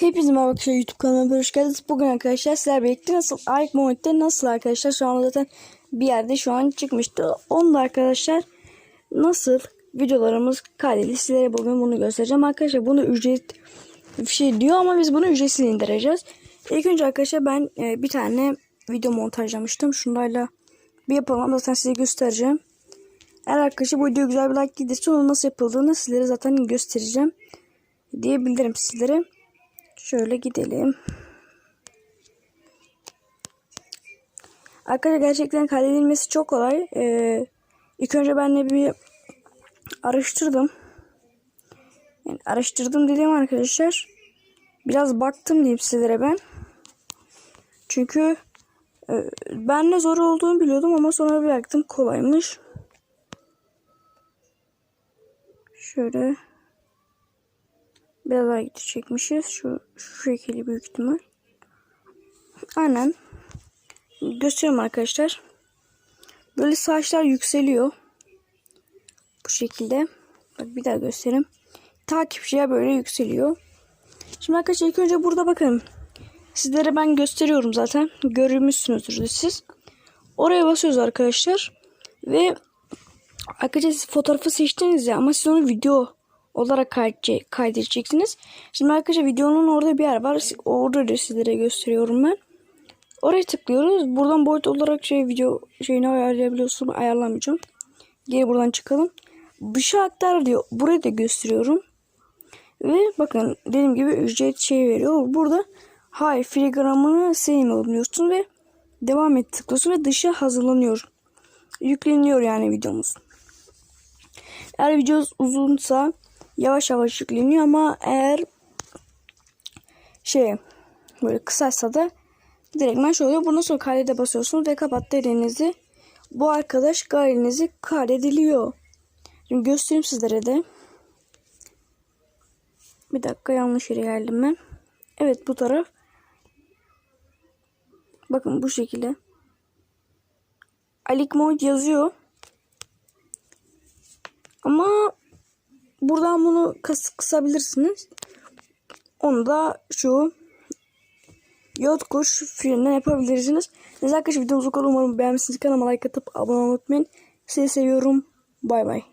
Hepinize merhaba arkadaşlar YouTube kanalıma hoş geldiniz. Bugün arkadaşlar sizlerle birlikte nasıl Ark Moment'te nasıl arkadaşlar şu anda zaten bir yerde şu an çıkmıştı. Onu da arkadaşlar nasıl videolarımız kaydedildi sizlere bugün bunu göstereceğim. Arkadaşlar bunu ücret bir şey diyor ama biz bunu ücretsiz indireceğiz. İlk önce arkadaşlar ben e, bir tane video montajlamıştım. Şunlarla bir yapalım zaten size göstereceğim. Eğer arkadaşlar bu video güzel bir like gelirse onun nasıl yapıldığını sizlere zaten göstereceğim diyebilirim sizlere. Şöyle gidelim. Arkadaşlar gerçekten kaydedilmesi çok kolay. Ee, ilk önce ben de bir araştırdım. Yani araştırdım dediğim arkadaşlar. Biraz baktım diyeyim sizlere ben. Çünkü e, ben de zor olduğunu biliyordum ama sonra bir baktım kolaymış. Şöyle Biraz daha çekmişiz. Şu, şu şekilde büyük ihtimal. Aynen. Gösteriyorum arkadaşlar. Böyle saçlar yükseliyor. Bu şekilde. Bak bir daha göstereyim. Takipçiye böyle yükseliyor. Şimdi arkadaşlar ilk önce burada bakın. Sizlere ben gösteriyorum zaten. Görmüşsünüzdür siz. Oraya basıyoruz arkadaşlar. Ve arkadaşlar siz fotoğrafı seçtiniz ya ama siz onu video olarak kaydedeceksiniz. Şimdi arkadaşlar videonun orada bir yer var. Orada da sizlere gösteriyorum ben. Oraya tıklıyoruz. Buradan boyut olarak şey video şeyini ayarlayabiliyorsun. Ayarlamayacağım. Geri buradan çıkalım. Dışa aktar diyor. Burayı da gösteriyorum. Ve bakın dediğim gibi ücret şey veriyor. Burada hayır filigramını sevmiyorum diyorsun ve devam et tıklıyorsun ve dışa hazırlanıyor. Yükleniyor yani videomuz. Eğer video uzunsa yavaş yavaş yükleniyor ama eğer şey böyle kısaysa da direktmen şöyle oluyor. Bundan sonra kaydede basıyorsunuz ve kapat dediğinizde bu arkadaş galerinizi kaydediliyor. Şimdi göstereyim sizlere de. Bir dakika yanlış yere geldim ben. Evet bu taraf. Bakın bu şekilde. Alik Mod yazıyor. Ama buradan bunu kıs kısabilirsiniz. Onu da şu yod kuş freninden yapabilirsiniz. Neyse arkadaşlar videomuzu umarım beğenmişsiniz. Kanalıma like atıp abone olmayı unutmayın. Sizi seviyorum. Bay bay.